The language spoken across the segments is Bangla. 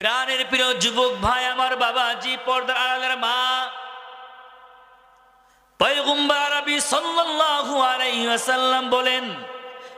প্রাণের প্রিয় যুবক ভাই, আমার বাবাজি, পর্দার আড়ালের মা, পয়গম্বর আরবি সাল্লাল্লাহু আলাইহি ওয়াসাল্লাম বলেন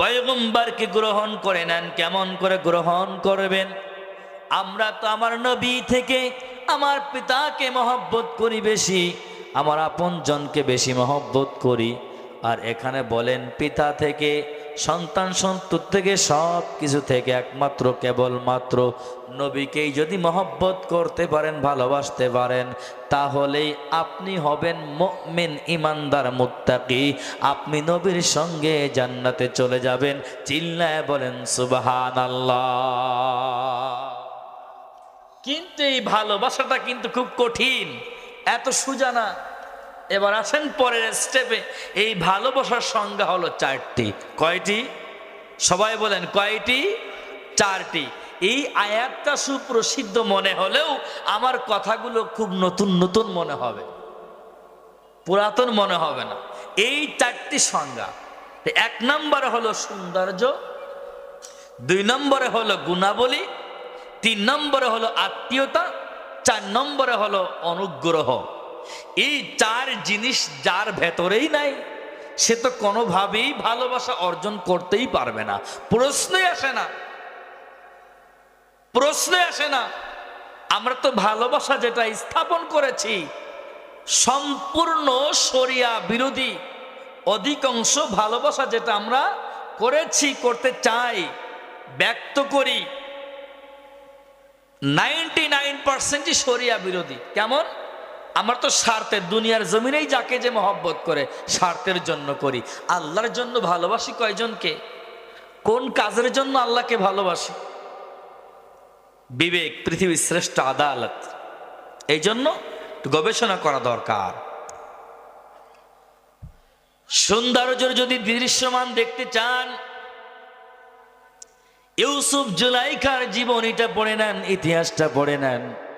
পয়গম্বরকে গ্রহণ করে নেন, কেমন করে গ্রহণ করবেন? আমরা তো আমার নবী থেকে আমার পিতাকে মহব্বত করি বেশি, আমার আপনজনকে বেশি মহব্বত করি। আর এখানে বলেন, পিতা থেকে সন্তান সন্তুর থেকে সব কিছু থেকে একমাত্র, কেবলমাত্র নবীকেই যদি মহব্বত করতে পারেন, ভালোবাসতে পারেন, তাহলেই আপনি হবেন মুমিন, ইমানদার, মুত্তাকি। আপনি নবীর সঙ্গে জান্নাতে চলে যাবেন, চিল্লায় বলেন সুবাহান কিন্তু এই ভালোবাসাটা কিন্তু খুব কঠিন। এত সুজা না এবার আসেন পরের স্টেপে এই ভালোবাসার সংজ্ঞা হলো চারটি। কয়টি? সবাই বলেন, কয়টি? চারটি। এই আয়াতটা সুপ্রসিদ্ধ মনে হলেও আমার কথাগুলো খুব নতুন নতুন মনে হবে। পুরাতন মনে হবে না। এই চারটি সংজ্ঞা। এক নম্বরে হলো সৌন্দর্য, দুই নম্বরে হলো গুণাবলী, তিন নম্বরে হলো আত্মীয়তা, চার নম্বরে হলো অনুগ্রহ। এই চার জিনিস যার ভেতরেই নাই, সে তো কোনোভাবেই ভালোবাসা অর্জন করতেই পারবে না। প্রশ্নই আসে না। প্রশ্নই আসে না। আমরা তো ভালোবাসা যেটা স্থাপন করেছি, সম্পূর্ণ সরিয়া বিরোধী, অধিকাংশ ভালোবাসা যেটা আমরা করেছি, করতে চাই, ব্যক্ত করি। নাইনটি নাইন পার্সেন্টই সরিয়া বিরোধী। কেমন? আমরা তো স্বার্থের দুনিয়ার জমিনেই যাকে যে মহব্বত করে, স্বার্থের জন্য করি। আল্লাহর জন্য ভালোবাসি কয়জনকে? কোন কাজের জন্য আল্লাহকে ভালোবাসি? বিবেক, পৃথিবীর শ্রেষ্ঠ আদালত। এই জন্য গবেষণা করা দরকার। সৌন্দর্যের যদি দৃশ্যমান দেখতে চান, ইউসুফ জুলাইখার জীবনীটা পড়ে নেন, ইতিহাসটা পড়ে নেন।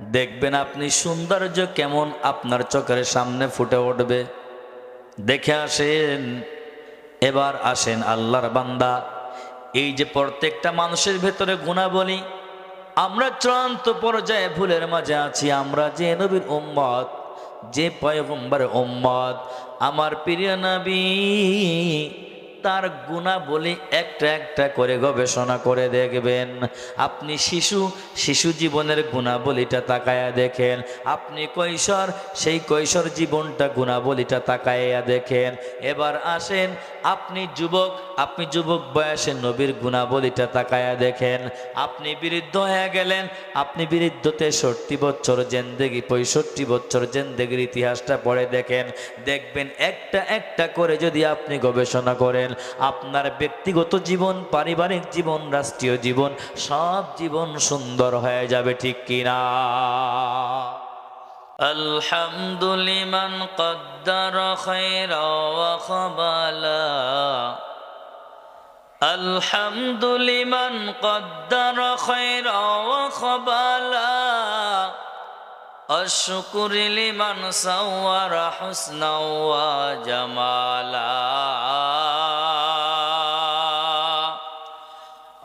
দেখবেন আপনি সৌন্দর্য কেমন আপনার চোখের সামনে ফুটে উঠবে। দেখে আসেন, এবার আসেন আল্লাহর বান্দা। এই যে প্রত্যেকটা মানুষের ভেতরে গুণাবলী, আমরা চূড়ান্ত পর্যায়ে ভুলের মাঝে আছি। আমরা যে নবীর উম্মত, যে পয়গম্বর উম্মত, আমার প্রিয় নবী তার গুণা বলি একটা একটা করে গবেষণা করে দেখবেন। আপনি শিশু শিশু জীবনের গুণাবলীটা তাকায়া দেখেন। আপনি কৈশোর, সেই কৈশোর জীবনটা গুণাবলীটা তাকায়া দেখেন। এবার আসেন, আপনি যুবক আপনি যুবক বয়সে নবীর গুণাবলীটা তাকায়া দেখেন। আপনি বৃদ্ধ হয়ে গেলেন, আপনি বৃদ্ধ তেষট্টি বছর জেন্দেগি, পঁয়ষট্টি বছর জেন্দেগির ইতিহাসটা পড়ে দেখেন। দেখবেন একটা একটা করে যদি আপনি গবেষণা করেন আপনার ব্যক্তিগত জীবন পারিবারিক জীবন রাষ্ট্রীয় জীবন সব জীবন সুন্দর হয়ে যাবে ঠিক কিনা আলহামদুলিমান কদ্দার খৈরা ওয়া খবালা الحمد لمن قدر خيرا وخبالا الشكر لمن صور حسنا وجمالا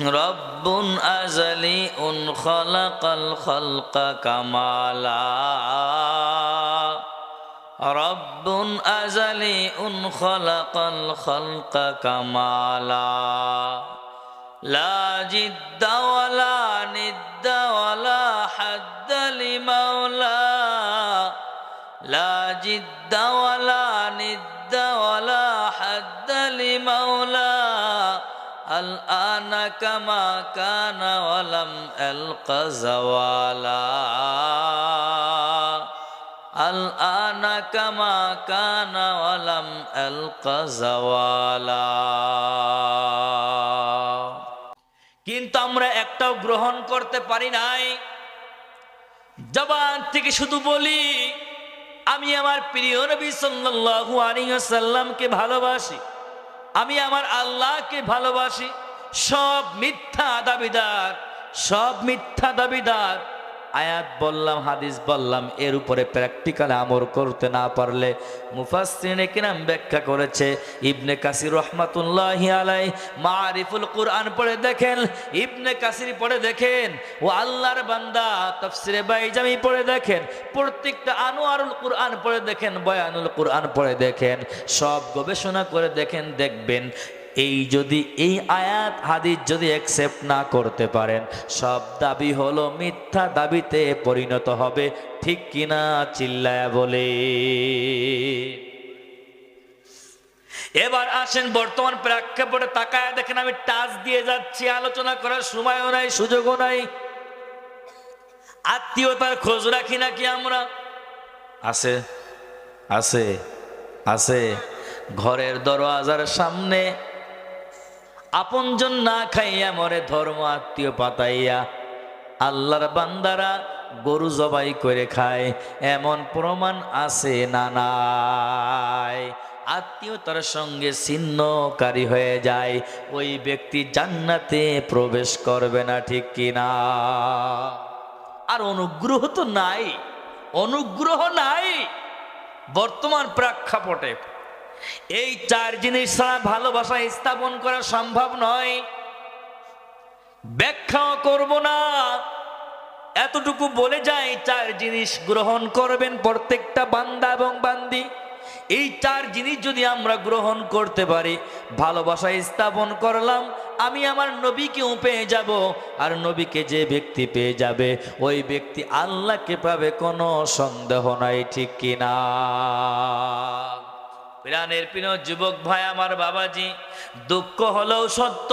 رب أزلي خلق الخلق كمالا. رب أزلي خلق الخلق كمالا. لا جد ولا ند ولا حد لمولى لا جد ولا ند ولا حد لمولى الآن কামা কানা আল কানা ওয়ালাম কিন্তু আমরা একটাও গ্রহণ করতে পারি নাই। জবান থেকে শুধু বলি, আমি আমার প্রিয় নবী সাল্লাল্লাহু আলাইহি ওয়াসাল্লামকে ভালোবাসি। আমি আমার আল্লাহকে ভালোবাসি। সব মিথ্যা দাবিদার, সব মিথ্যা দাবিদার। আয়াত বললাম, হাদিস বললাম, এর উপরে প্র্যাকটিক্যাল আমর করতে না পারলে মুফাসসিরিনে কিরাম ব্যাখ্যা করেছে, ইবনে কাসির রহমাতুল্লাহ আলাই মারিফুল কুরআন পড়ে দেখেন, ইবনে কাসির পড়ে দেখেন, ও আল্লাহর বান্দা তাফসিরে বাইজামি পড়ে দেখেন, প্রত্যেকটা আনোয়ারুল কুরআন পড়ে দেখেন, বয়ানুল কুরআন পড়ে দেখেন, সব গবেষণা করে দেখেন, দেখবেন এই যদি, এই আয়াত, হাদিস যদি অ্যাকসেপ্ট না করতে পারেন, সব দাবি হলো মিথ্যা দাবিতে পরিণত হবে, ঠিক কিনা চিল্লায়া বলে। এবার আসেন বর্তমান প্রেক্ষাপটে তাকায় দেখেন, আমি টাচ দিয়ে যাচ্ছি, আলোচনা করার সময়ও নাই, সুযোগও নাই। আত্মীয়তার খোঁজ রাখি নাকি আমরা? আছে আছে আছে। ঘরের দরওয়াজার সামনে আপনজন না খাইয়া মরে ধর্ম আত্মীয় পাতাইয়া। আল্লাহর বান্দারা গরু জবাই করে খায়, এমন প্রমাণ আছে না নাই। আত্মীয়তার সঙ্গে ছিন্নকারী হয়ে যায়, ওই ব্যক্তি জান্নাতে প্রবেশ করবে না, ঠিক কিনা আর অনুগ্রহ তো নাই, অনুগ্রহ নাই। বর্তমান প্রেক্ষাপটে এই চার জিনিস ছাড়া ভালোবাসা স্থাপন করা সম্ভব নয়। ব্যাখ্যাও করব না। এতটুকু বলে যাই, চার জিনিস গ্রহণ করবেন প্রত্যেকটা বান্দা এবং বান্দি। এই চার জিনিস যদি আমরা গ্রহণ করতে পারি, ভালোবাসা স্থাপন করলাম, আমি আমার নবীকেও পেয়ে যাব। আর নবীকে যে ব্যক্তি পেয়ে যাবে, ওই ব্যক্তি আল্লাহকে পাবে কোনো সন্দেহ নাই, ঠিক কিনা? প্রাণের প্রিয় যুবক ভাই আমার বাবাজি, দুঃখ হলেও সত্য।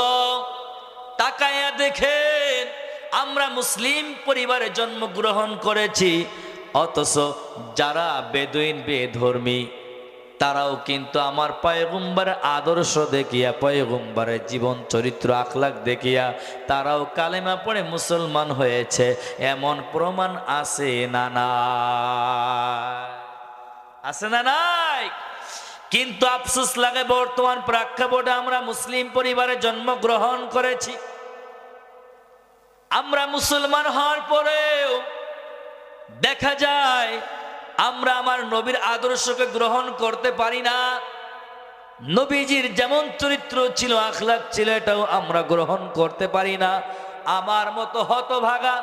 তাকায়া দেখেন, আমরা মুসলিম পরিবারে জন্মগ্রহণ করেছি, অথচ যারা বেদুইন, বেধর্মী, তারাও কিন্তু আমার পয়গুম্বার আদর্শ দেখিয়া, পয়গুম্বারের জীবন, চরিত্র আখলাক দেখিয়া, তারাও কালেমা পড়ে মুসলমান হয়েছে, এমন প্রমাণ আছে না না আছে না নাই? কিন্তু আফসোস লাগে, বর্তমান প্রেক্ষাপটে আমরা মুসলিম পরিবারে জন্মগ্রহণ করেছি। আমরা মুসলমান হওয়ার পরেও দেখা যায়, আমরা আমার নবীর আদর্শকে গ্রহণ করতে পারি না। নবীজির যেমন চরিত্র ছিল আখলাক ছিল, এটাও আমরা গ্রহণ করতে পারি না। আমার মতো হতভাগা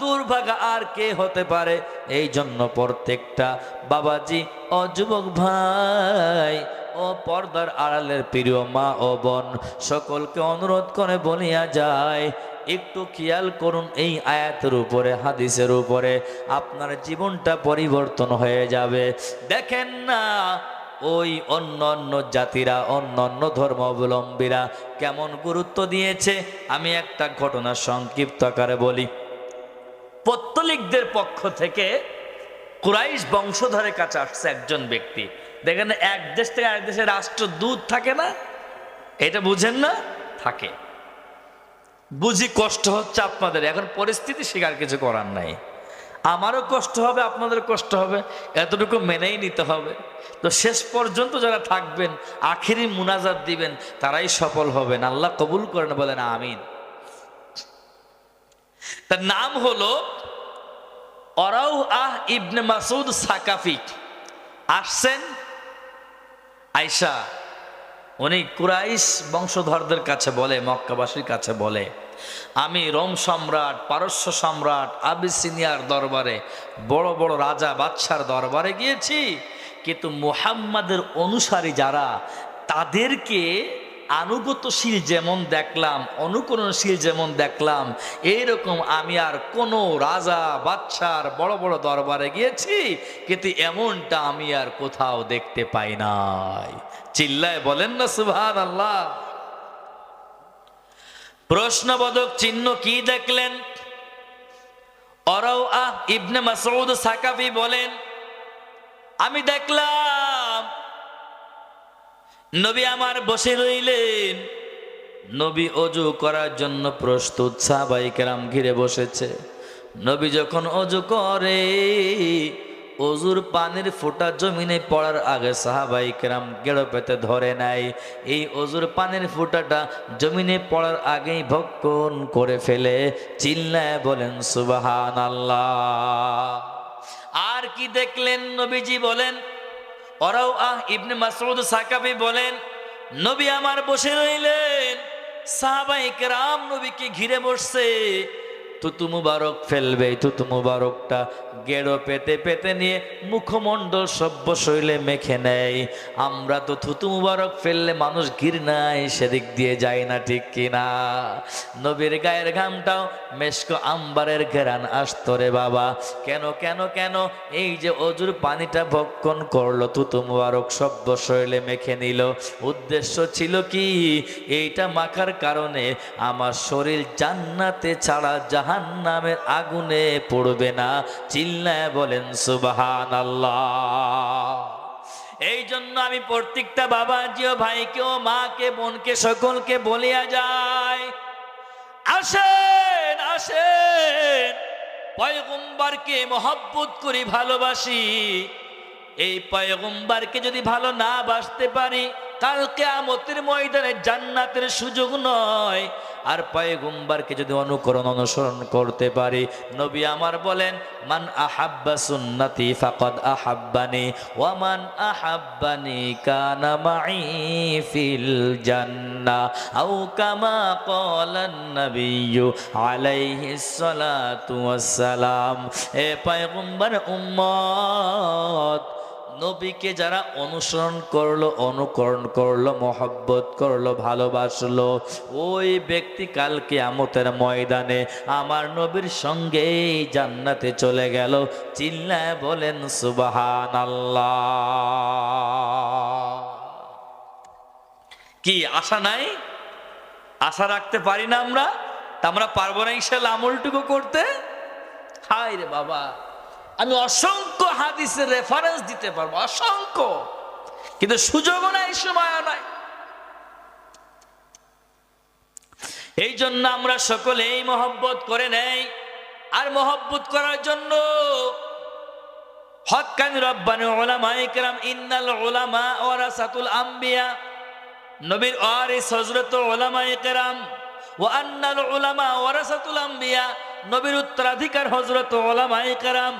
দুর্ভাগা আর কে হতে পারে? এই জন্য প্রত্যেকটা বাবাজি, ও যুবক ভাই, ও পর্দার আড়ালের প্রিয় মা ও বোন, সকলকে অনুরোধ করে বলিয়া যায় একটু খেয়াল করুন এই আয়াতের উপরে, হাদিসের উপরে, আপনার জীবনটা পরিবর্তন হয়ে যাবে। দেখেন না, ওই অন্য অন্য জাতিরা, অন্য অন্য ধর্মাবলম্বীরা কেমন গুরুত্ব দিয়েছে? আমি একটা ঘটনা সংক্ষিপ্ত আকারে বলি। পত্তলিকদের পক্ষ থেকে কুরাইশ বংশধরের কাছে আসছে একজন ব্যক্তি। দেখেন, এক দেশ থেকে এক দেশের রাষ্ট্রদূত থাকে না? এটা বুঝেন না? থাকে। বুঝি কষ্ট হচ্ছে আপনাদের। এখন পরিস্থিতি শিকার কিছু করার নাই। আমারও কষ্ট হবে, আপনাদের কষ্ট হবে। এতটুকু মেনেই নিতে হবে। তো শেষ পর্যন্ত যারা থাকবেন, আখিরি মুনাজাত দিবেন, তারাই সফল হবেন। আল্লাহ কবুল করেন বলেন, আমিন। তার নাম হলো অরাউ আহ ইবনে মাসুদ সাকাফি আসছেন আয়সা উনি কুরাইশ বংশধরদের কাছে বলে, মক্কাবাসীর কাছে বলে, আমি রোম সম্রাট, পারস্য সম্রাট, আবিসিনিয়ার দরবারে, বড় বড় রাজা বাদশার দরবারে গিয়েছি, কিন্তু মুহাম্মাদের অনুসারী যারা, তাদেরকে আনুগত্যশীল যেমন দেখলাম, অনুকরণশীল যেমন দেখলাম, এইরকম আমি আর কোনো রাজা বাচ্চার বড় বড় দরবারে গিয়েছি, কিন্তু এমনটা আমি আর কোথাও দেখতে পাই নাই। চিল্লায় বলেন না সুভান আল্লাহ প্রশ্নবোধক চিহ্ন কি দেখলেন? অরও আহ ইবনে মাসউদ সাকাফি বলেন, আমি দেখলাম নবী আমার বসে রইলেন। নবী অজু করার জন্য প্রস্তুত সাহাবাই কেরাম ঘিরে বসেছে। নবী যখন অজু করে, অজুর পানির ফোঁটা জমিনে পড়ার আগে সাহাবাই কেরাম গেড়ো পেতে ধরে নাই। এই অজুর পানির ফোঁটাটা জমিনে পড়ার আগেই ভক্ষণ করে ফেলে। চিল্লায় বলেন সুবাহান আল্লাহ আর কি দেখলেন নবীজি বলেন ওরাও, আহ, ইবনে মাসুদ সাকাবি বলেন, নবী আমার বসে রইলেন। সাহাবাই রাম নবীকে ঘিরে বসছে। তুতু মুবারক ফেলবে তুতু মুবারকটা গেড়ো পেতে পেতে নিয়ে মুখমণ্ডল সভ্য শৈলে মেখে নেয়। আমরা তো থুতু মুবারক ফেললে মানুষ ঘৃণায় সেদিক দিয়ে যায় না ঠিক কিনা। নবীর গায়ের ঘামটাও মেশক আম্বারের ঘেরান, আসতো রে বাবা। কেন কেন কেন? এই যে অজুর পানিটা ভক্ষণ করল তুতু মুবারক সভ্য শৈলে মেখে নিল। উদ্দেশ্য ছিল কি? এইটা মাখার কারণে আমার শরীর জান্নাতে ছাড়া জাহান নামের আগুনে পড়বে না। চিল্লায় বলেন সুবাহান আল্লাহ এই জন্য আমি প্রত্যেকটা বাবা জিও ও মাকে, বোনকে, সকলকে বলিয়া যায় আসেন আসেন, পয়গম্বরকে মহব্বত করি, ভালোবাসি। এই পয়গম্বরকে যদি ভালো না বাসতে পারি কালকে আমতের ময়দানে জান্নাতের সুযোগ নয়। আর পয়গম্বরকে যদি অনুকরণ অনুসরণ করতে পারি, নবী আমার বলেন, মান আহাব্বা সুন্নতি ফাকাদ আহাব্বানি, ওয়া মান আহাব্বানি কানা মাই ফিল জান্না, আও কামা ক্বালান নাবিয়্যু আলাইহিস সালাতু ওয়াস সালাম এ পয়গম্বর উম্মত নবীকে যারা অনুসরণ করল, অনুকরণ করল, মহব্বত করল, ভালোবাসলো, ওই ব্যক্তি কালকে আমতের ময়দানে আমার নবীর সঙ্গে জান্নাতে চলে গেল। চিল্লায় বলেন সুবাহান আল্লাহ কি, আশা নাই? আশা রাখতে পারি না আমরা? তা আমরা পারব না ইনশাল আমলটুকু করতে? হাই রে বাবা। আমি অসংখ্য হাদিসের রেফারেন্স দিতে পারব, অসংখ্য। কিন্তু সুযোগও নাই, সময়ও নাই। এই জন্য আমরা সকলেই মহব্বত করে নেই। আর মহব্বত করার জন্য হক্কানি রব্বানি ওলামা ইকরাম ইন্নাল ওলামা ওয়ারাসাতুল আম্বিয়া, নবীর ওয়ারিস হযরত ওলামা ইকরাম ওয়া আন্নাল উলামা ওয়ারাসাতুল আম্বিয়া, নবীর উত্তরাধিকার হযরত ওলামা ইকরাম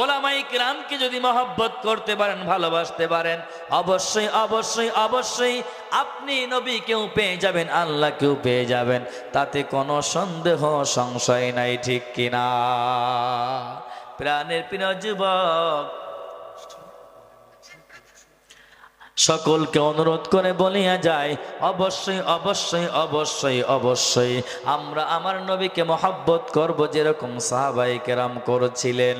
ওলামা ইকরামকে যদি মহব্বত করতে পারেন, ভালোবাসতে পারেন, অবশ্যই অবশ্যই অবশ্যই আপনি নবীকেও পেয়ে যাবেন, আল্লাহকেও পেয়ে যাবেন। তাতে কোনো সন্দেহ, সংশয় নাই, ঠিক কিনা? প্রাণের প্রিয় যুবক, সকলকে অনুরোধ করে বলিয়া যায়, অবশ্যই অবশ্যই অবশ্যই অবশ্যই আমরা আমার নবীকে মহাব্বত করব যেরকম সাহাবাই কেরাম করেছিলেন।